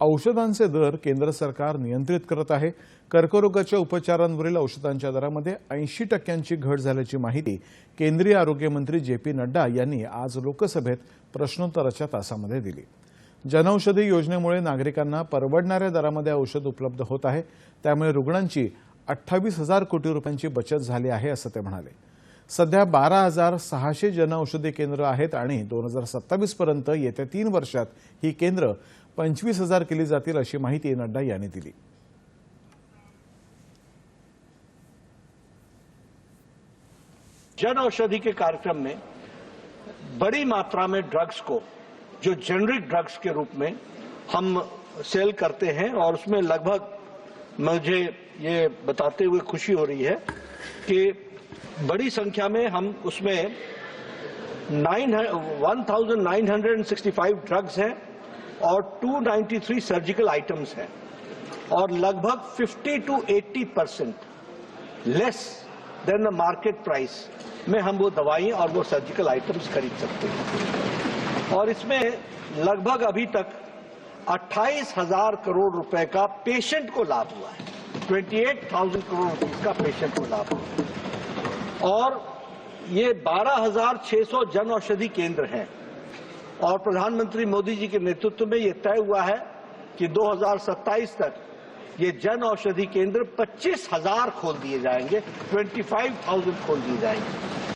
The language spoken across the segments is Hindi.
औषधांचे दर केंद्र सरकार नियंत्रित करत आहे. कर्करोगाच्या उपचारांवरील औषधांच्या दरामध्ये ऐंशी टक्क्यांची घट झाल्याची माहिती केंद्रीय आरोग्यमंत्री जे पी नड्डा यांनी आज लोकसभेत प्रश्नोत्तराच्या तासामध्ये दिली. जनौषधी योजनेमुळे नागरिकांना परवडणाऱ्या दरामध्ये औषध उपलब्ध होत आहे. त्यामुळे रुग्णांची अठ्ठावीस हजार कोटी रुपयांची बचत झाली आहे असं ते म्हणाले. सध्या बारा हज़ार सहाशे जनऔषधी केंद्र आहेत आणि दोन हज़ार सत्तावीस पर्यंत येत्या तीन वर्षात ही केंद्र पंचवीस हज़ार केली जातील अशी माहिती नड्डा दिली. जन औषधि के कार्यक्रम में बड़ी मात्रा में ड्रग्स को, जो जेनरिक ड्रग्स के रूप में हम सेल करते हैं और उसमें लगभग मुझे ये बताते हुए खुशी हो रही है कि बड़ी संख्या में हम उसमें 1965 ड्रग्स हैं और 293 सर्जिकल आइटम्स हैं और लगभग 50 to 80 percent less than the market price में हम वो दवाई और वो सर्जिकल आइटम्स खरीद सकते हैं। और इसमें लगभग अभी तक अट्ठाईस हज़ार करोड़ रुपए का पेशेंट को लाभ हुआ है। 28,000 करोड़ का पेशेंट को लाभ हुआ है। और ये 12,600 जन औषधि केंद्र हैं। और प्रधानमंत्री मोदी जी के नेतृत्व में ये तय हुआ है कि 2027 तक ये जन औषधि केंद्र 25,000 खोल दिए जाएँगे 25,000 खोल दिए जाएँगे।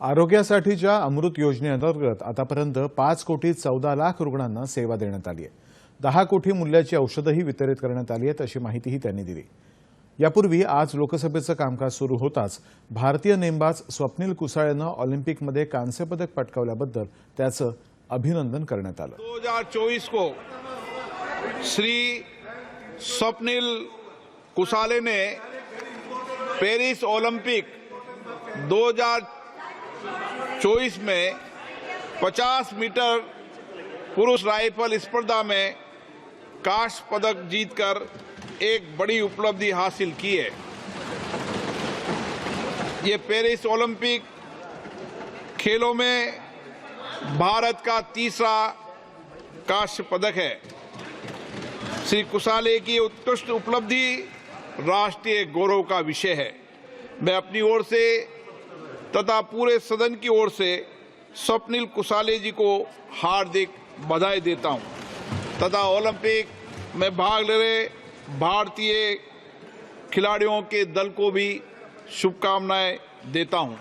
आरोग्यासाठीच्या अमृत योजनेअंतर्गत आतापर्यंत पाच कोटी चौदा लाख रुग्णांना सेवा देण्यात आली आहे. दहा कोटी मूल्याची औषधंही वितरित करण्यात आली आहेत अशी माहितीही त्यांनी दिली. यापूर्वी आज लोकसभेचं कामकाज सुरू होताच भारतीय नेमबाज स्वप्नील कुसाळेनं ऑलिम्पिकमध्ये कांस्यपदक पटकावल्याबद्दल त्याचं अभिनंदन करण्यात आलं. 2024 को श्री स्वप्निल कुसाले ने पेरिस ओलंपिक 2024 में 50 मीटर पुरुष राइफल स्पर्धा में कांस्य पदक जीतकर एक बड़ी उपलब्धि हासिल की है। ये पेरिस ओलंपिक खेलों में भारत का तीसरा कांस्य पदक है। श्री कुशाले की उत्कृष्ट उपलब्धि राष्ट्रीय गौरव का विषय है। मैं अपनी ओर से तथा पूरे सदन की ओर से स्वप्निल कुसाले जी को हार्दिक बधाई देता हूँ। तथा ओलंपिक में भाग ले रहे भारतीय खिलाड़ियों के दल को भी शुभकामनाएं देता हूं।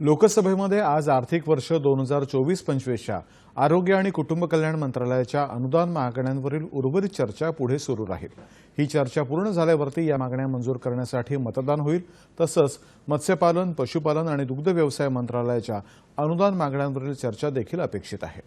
लोकसभेमध्ये आज आर्थिक वर्ष दोन हजार चोवीस पंचवीसच्या आरोग्य आणि कुटुंब कल्याण मंत्रालयाच्या अनुदान मागण्यांवरील उर्वरित चर्चा पुढे सुरू राहील. ही चर्चा पूर्ण झाल्यावरती या मागण्या मंजूर करण्यासाठी मतदान होईल. तसंच मत्स्यपालन पशुपालन आणि दुग्ध व्यवसाय मंत्रालयाच्या अनुदान मागण्यांवरील चर्चा देखील अपेक्षित आहे.